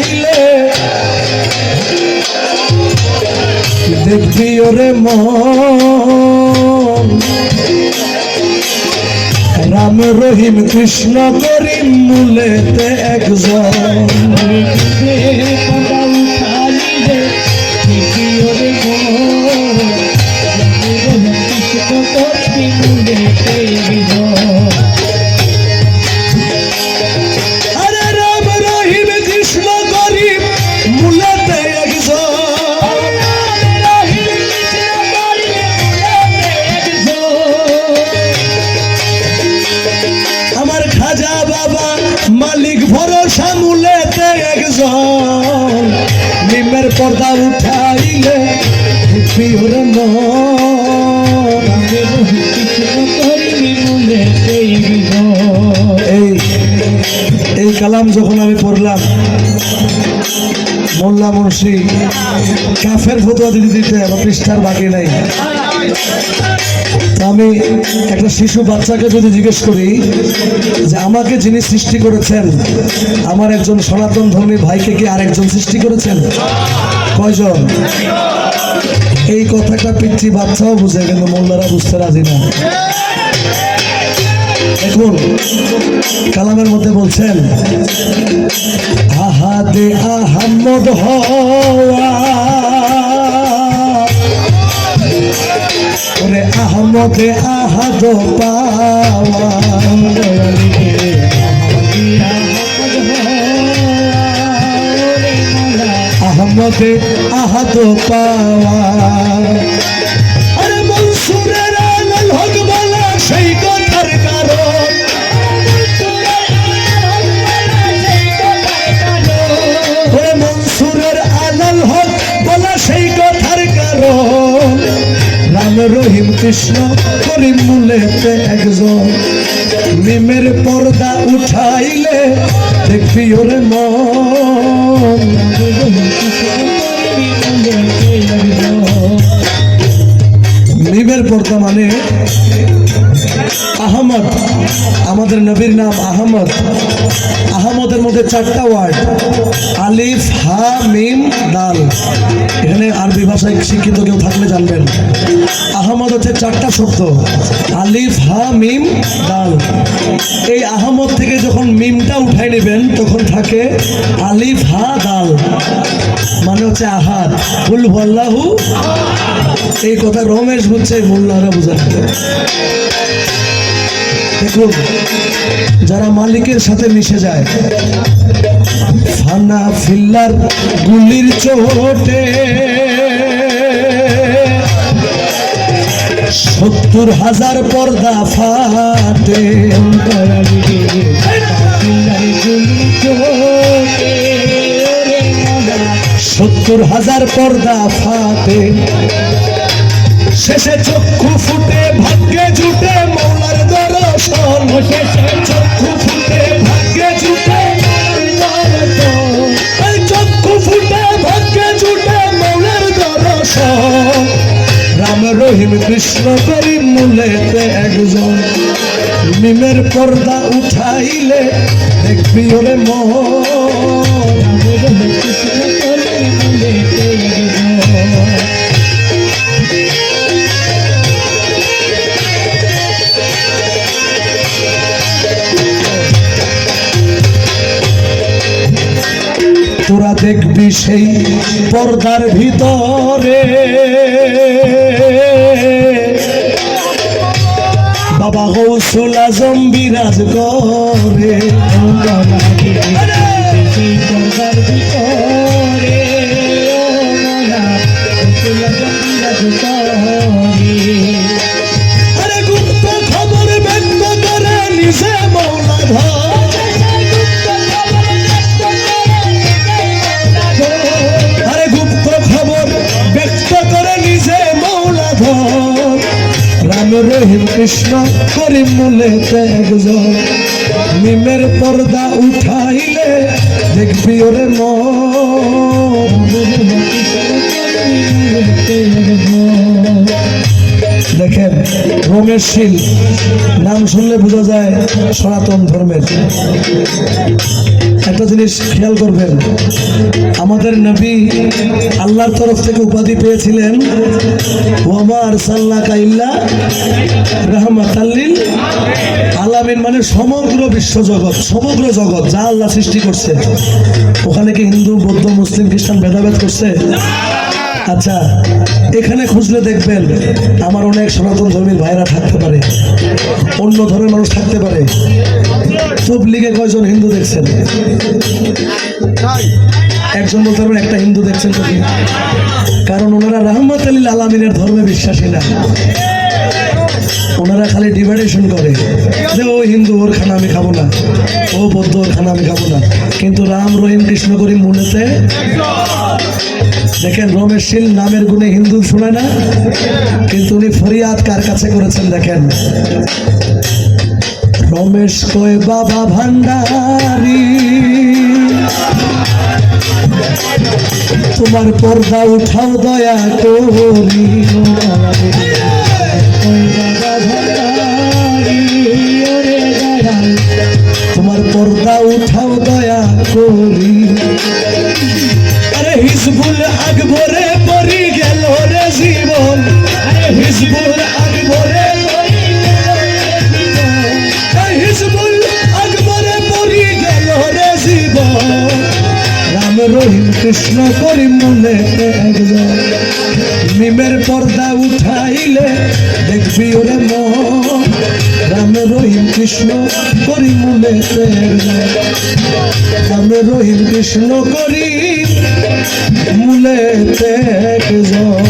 উঠাইলে দেখবি ওরে মন রাম রহিম কৃষ্ণ করিম মূলেতে একজন। পর্দা উঠাইলে পিওর এই এই কালাম যখন আমি পড়লাম, মোল্লা মুন্সি, কাফের ফতুয়া দিতে দিতে আমার পৃষ্ঠার বাকি নাই। আমি একটা শিশু বাচ্চাকে যদি জিজ্ঞেস করি যে আমাকে যিনি সৃষ্টি করেছেন, আমার একজন সনাতন ধর্মী ভাইকে কি আরেকজন সৃষ্টি করেছেন? কয়জন? এই কথাটা পিতৃ বাচ্চাও বুঝে, কিন্তু মোল্লারা বুঝতে রাজি না। দেখুন, কালামের মধ্যে বলছেন, আহাদে আহম্মদ ওরে আহমদে আহাদ পাওয়া। আহাদ পাওয়া মূলেতে একজন মিমের পর্দা উঠাইলে দেখবি ওরে মন। মিমের পর্দা মানে আহমদ, আমাদের নবীর নাম আহমদ। আহমদের মধ্যে চারটা ওয়ার্ড আলিফ, হা, মিম দাল এখানে আরবি ভাষায় শিক্ষিত কেউ থাকলে জানবেন। আহমদ হচ্ছে চারটা শব্দ, আলিফ, হা, মিম দাল এই আহমদ থেকে যখন মিমটা উঠাই নেবেন, তখন থাকে আলিফ, হা দাল মানে হচ্ছে আহাদ। ফুল ভল্লাহু এই কথা রমেশ বুঝছে মোল্লারা বুঝেন দেখুন, যারা মালিকের সাথে মিশে যায়, ফানা ফিল্লার গুলির চোটে সত্তর হাজার পর্দা ফাটে সত্তর হাজার পর্দা ফাটে। শেষে চক্ষু ফুটে, ভাগ্যে জুটে মৌলার দর্শন শেষে চক্ষু ফুটে, ভাগ্যে জুটে চক্ষু ফুটে, ভাগ্যে জুটে মৌলার দর্শন। রাম রহিম কৃষ্ণ করিম মূলেতে একজন। মিমের পর্দা উঠাইলে দেখবি ওরে মন। তোরা দেখবি সেই পর্দার ভিতরে। বাবা গৌসুল আজম বিরাজ করে। আরে! রহিম কৃষ্ণ হরি মূলেতে একজন মিমের পর্দা উঠাইলে দেখবি ওরে মন। দেখেন রমেশ শীল, নাম শুনলে বোঝা যায় সনাতন ধর্মের। একটা জিনিস খেয়াল করবেন, আমাদের নবী আল্লাহর তরফ থেকে উপাধি পেয়েছিলেন ওমার সাল্লা কাইল্লা রহমাতাল্লিল আলামিন মানে সমগ্র বিশ্ব জগৎ, সমগ্র জগৎ যা আল্লাহ সৃষ্টি করছে। ওখানে কি হিন্দু, বৌদ্ধ, মুসলিম, খ্রিস্টান ভেদাভেদ করছে? আচ্ছা এখানে খুঁজলে দেখবেন আমার অনেক সনাতন ধর্মীর ভাইরা থাকতে পারে, অন্য ধর্মের মানুষ থাকতে পারে। তবলিগে কয়জন হিন্দু দেখছেন? একজন বলতে পারবেন একটা হিন্দু দেখছেন কারণ ওনারা রহমত আলী আলমিনের ধর্মে বিশ্বাসী না। ওনারা খালি ডিভাইডেশন করে যে ও হিন্দু, ওর খানা আমি খাব না। ও বৌদ্ধ, ওর খানা আমি খাব না। কিন্তু রাম, রহিম, কৃষ্ণ করি মনেতে দেখেন রমেশ শীল নামের গুণে হিন্দু শোনে না, কিন্তু উনি ফরিয়াদ কার কাছে করেছেন দেখেন? রমেশ কয়, বাবা ভান্ডারী। তোমার পর্দা উঠাও দয়া করি। তোমার পর্দা উঠাও দয়া করি। আরে হিজবুল আকবরে কৃষ্ণ করি মনে মিমের পর্দা উঠাইলে দেখবি ওরে মন। রাম রহিম কৃষ্ণ করি মনে রাম রহিম কৃষ্ণ করি মূলে একজন